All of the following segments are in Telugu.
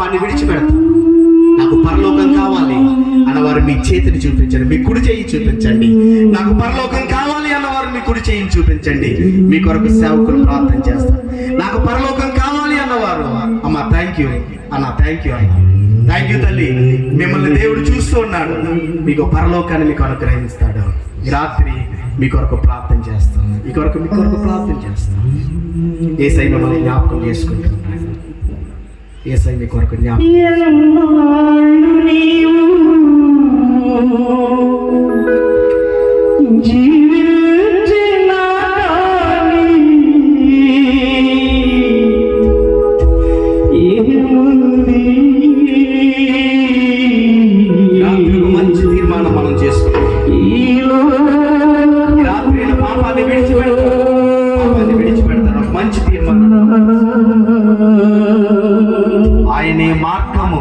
పాపాన్ని విడిచిపెడతాను నాకు పరలోకం కావాలి అన్నవారు మీ చేతిని చూపించండి మీ కుడి చేయి చూపించండి. నాకు పరలోకం కావాలి అన్నవారు మీ కుడి చేయి చూపించండి. మీ కొరకు సేవకులు ప్రార్థన చేస్తారు. నాకు పరలోకం కావాలి అన్నవారు. అమ్మ థ్యాంక్ యూ అన్న థ్యాంక్ యూ అన్న. థ్యాంక్ యూ తల్లి. మిమ్మల్ని దేవుడు చూస్తూ ఉన్నాడు. మీకు పరలోకాన్ని మీకు అనుగ్రహిస్తాడు. రాత్రి మీ కొరకు ప్రార్థన చేస్తాను. ఈ కొరకు మీ కొరకు ప్రార్థన చేస్తాను. ఏసై మిమ్మల్ని జ్ఞాపకం చేసుకుంటున్నాను. ఏసై మీ కొరకు జ్ఞాపకం ఆయనే మార్గము.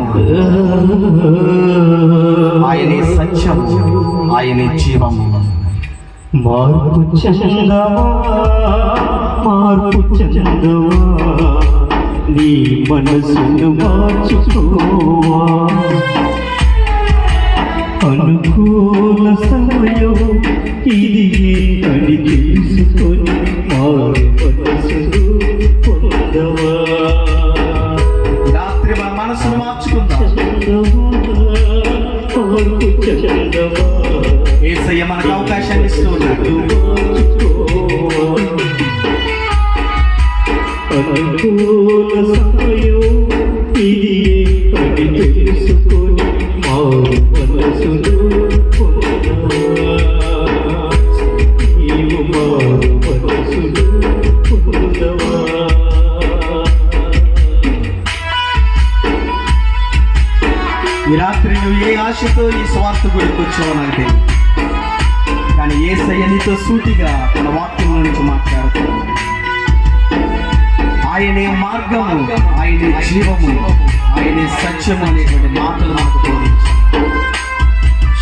ఆయనే సత్యము. ఆయనే జీవము. మార్పు చందవా? మార్పు చందవా? నీ మనసును మార్చుకోవా? అనుకూల సమయం ఇది అని తెలుసుకొని నీవు మారు మనసును పొందవా. ఈ రాత్రి నువ్వు ఏ ఆశతో ఈ స్వార్థ గుడికి వచ్చావో నాకు తెలియదు కానీ ఏసయ్య నీతో సూటిగా తన వాక్యం నుంచి మాట్లాడుతున్నాడు ఆయనే మార్గము ఆయనే జీవము ఆయనే సత్యము అనేటువంటి మాటలు మనకు బోధించాడు.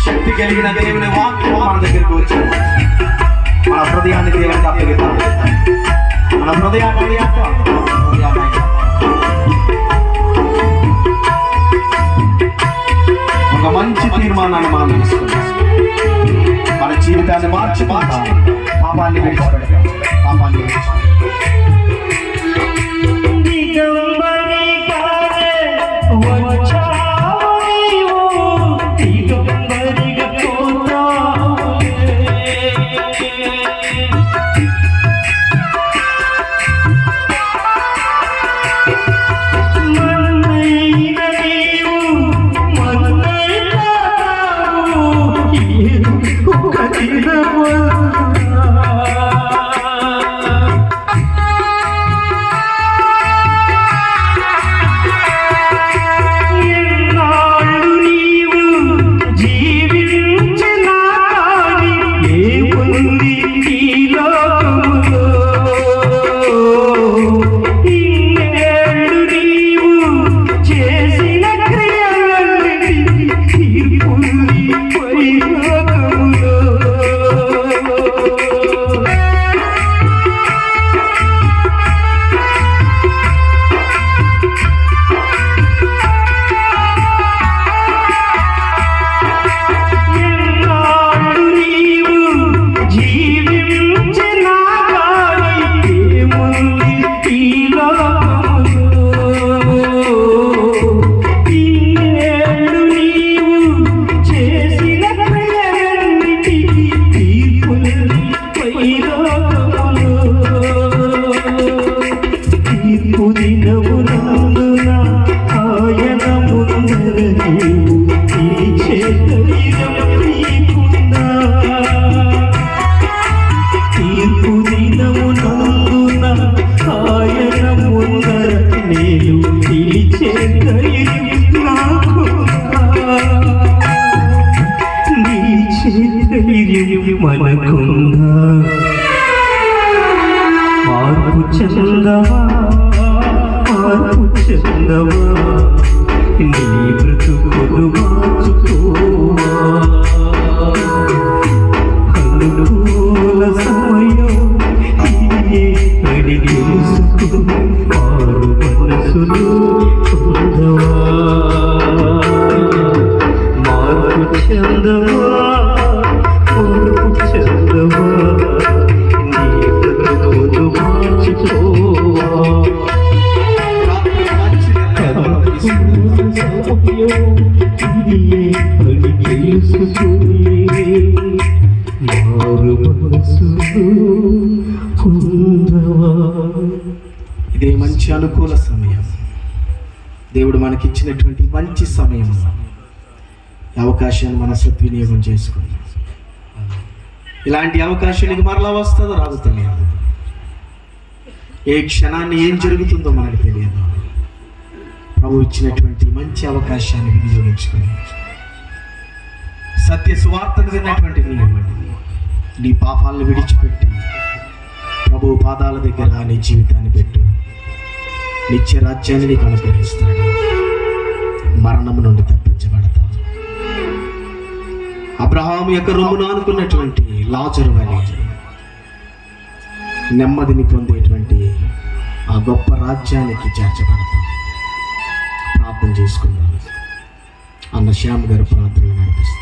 శక్తి కలిగిన దేవుని వాక్యం మన దగ్గరికి వచ్చింది. మన హృదయాన్ని దేవునికి అప్పగిద్దాం. మన హృదయాన్ని అప్పగిద్దాం. పాపాన్ని విడిచిపెడతాం పాపాన్ని విడిచిపెడతాం ధైర్యం మనకుందా మార్పు చెందవా మార్పు చెందవా నీ బ్రతుకును మార్చుకోవా అనుకూల సమయం అని మార్పు చెందవా? అనుకూల సమయం. దేవుడు మనకిచ్చినటువంటి మంచి సమయం. ఈ అవకాశాన్ని మన సద్వినియోగం చేసుకుందాం. ఇలాంటి అవకాశం నీకు మరలా వస్తుందో? రాదు తెలియదు. ఏ క్షణాన్ని ఏం జరుగుతుందో మనకు తెలియదు. ప్రభు ఇచ్చినటువంటి మంచి అవకాశాన్ని వినియోగించుకుని సత్య సువార్తను విన్నటువంటి నీ పాపాలను విడిచిపెట్టి ప్రభు పాదాల దగ్గర నీ జీవితాన్ని పెట్టు. నిత్య రాజ్యాన్ని నీకు అనుగ్రహిస్తాడు. మరణము నుండి తప్పించబడతా అబ్రహాం యొక్క రొమ్మును అనుకున్నటువంటి లాజరు వలె నెమ్మదిని పొందేటువంటి ఆ గొప్ప రాజ్యానికి చేర్చబడతాం. ప్రార్థన చేసుకుందాం. అన్న శ్యామ్ గారు ప్రార్థన నడిపిస్తారు.